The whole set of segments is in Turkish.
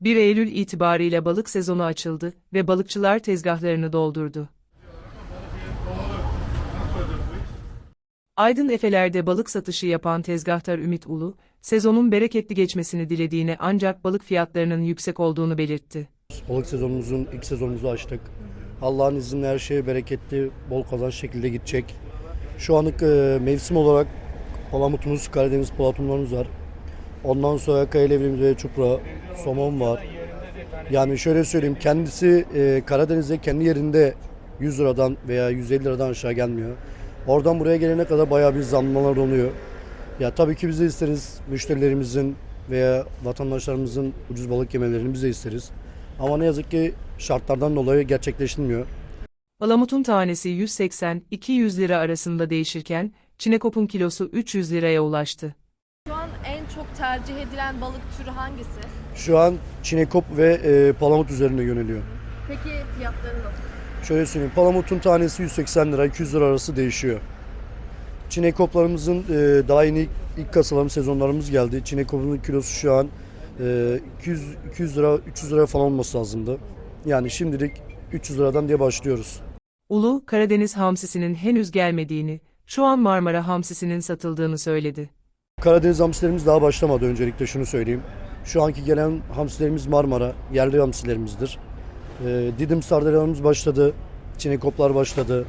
1 Eylül itibariyle balık sezonu açıldı ve balıkçılar tezgahlarını doldurdu. Aydın Efeler'de balık satışı yapan tezgahtar Ümit Ulu, sezonun bereketli geçmesini dilediğini ancak balık fiyatlarının yüksek olduğunu belirtti. Balık sezonumuzun ilk sezonumuzu açtık. Allah'ın izniyle her şey bereketli, bol kazanç şekilde gidecek. Şu anlık e, mevsim olarak palamutumuz, Karadeniz palatumlarımız var. Ondan sonra kayalevrimiz ve çupra, somon var. Yani şöyle söyleyeyim, kendisi e, Karadeniz'de kendi yerinde 100 liradan veya 150 liradan aşağı gelmiyor. Oradan buraya gelene kadar bayağı bir zamlamalar oluyor. Ya tabii ki biz de isteriz müşterilerimizin veya vatandaşlarımızın ucuz balık yemelerini biz de isteriz. Ama ne yazık ki şartlardan dolayı gerçekleşmiyor. Palamutun tanesi 180-200 lira arasında değişirken, çinekopun kilosu 300 liraya ulaştı. Çok tercih edilen balık türü hangisi? Şu an çinekop ve e, palamut üzerine yöneliyor. Peki fiyatları nasıl? Şöyle söyleyeyim, palamutun tanesi 180 lira, 200 lira arası değişiyor. Çinekoplarımızın e, daha yeni ilk kasalarım sezonlarımız geldi. Çinekopun kilosu şu an e, 200, 200 lira, 300 lira falan olması lazımdı. Yani şimdilik 300 liradan diye başlıyoruz. Ulu, Karadeniz hamsisinin henüz gelmediğini, şu an Marmara hamsisinin satıldığını söyledi. Karadeniz hamsilerimiz daha başlamadı öncelikle şunu söyleyeyim. Şu anki gelen hamsilerimiz Marmara, yerli hamsilerimizdir. Ee, Didim sardalyalarımız başladı, çinekoplar başladı.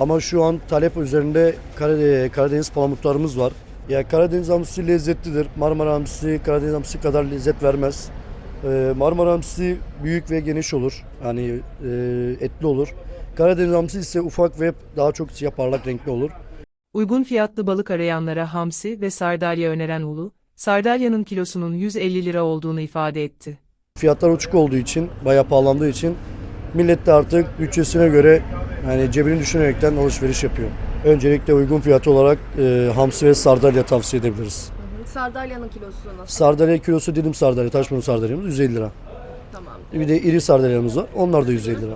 Ama şu an talep üzerinde Karade- Karadeniz palamutlarımız var. Ya Karadeniz hamsisi lezzetlidir. Marmara hamsisi Karadeniz hamsisi kadar lezzet vermez. Ee, Marmara hamsisi büyük ve geniş olur. Yani e, etli olur. Karadeniz hamsisi ise ufak ve daha çok siyah parlak renkli olur. Uygun fiyatlı balık arayanlara hamsi ve sardalya öneren Ulu, sardalyanın kilosunun 150 lira olduğunu ifade etti. Fiyatlar uçuk olduğu için, bayağı pahalandığı için millet de artık bütçesine göre yani cebini düşünerekten alışveriş yapıyor. Öncelikle uygun fiyatı olarak e, hamsi ve sardalya tavsiye edebiliriz. Sardalyanın kilosu nasıl? Sardalya kilosu dilim sardalya, taşburnu sardalyamız 150 lira. Tamam. Bir de iri sardalyamız var. Onlar da 150 lira.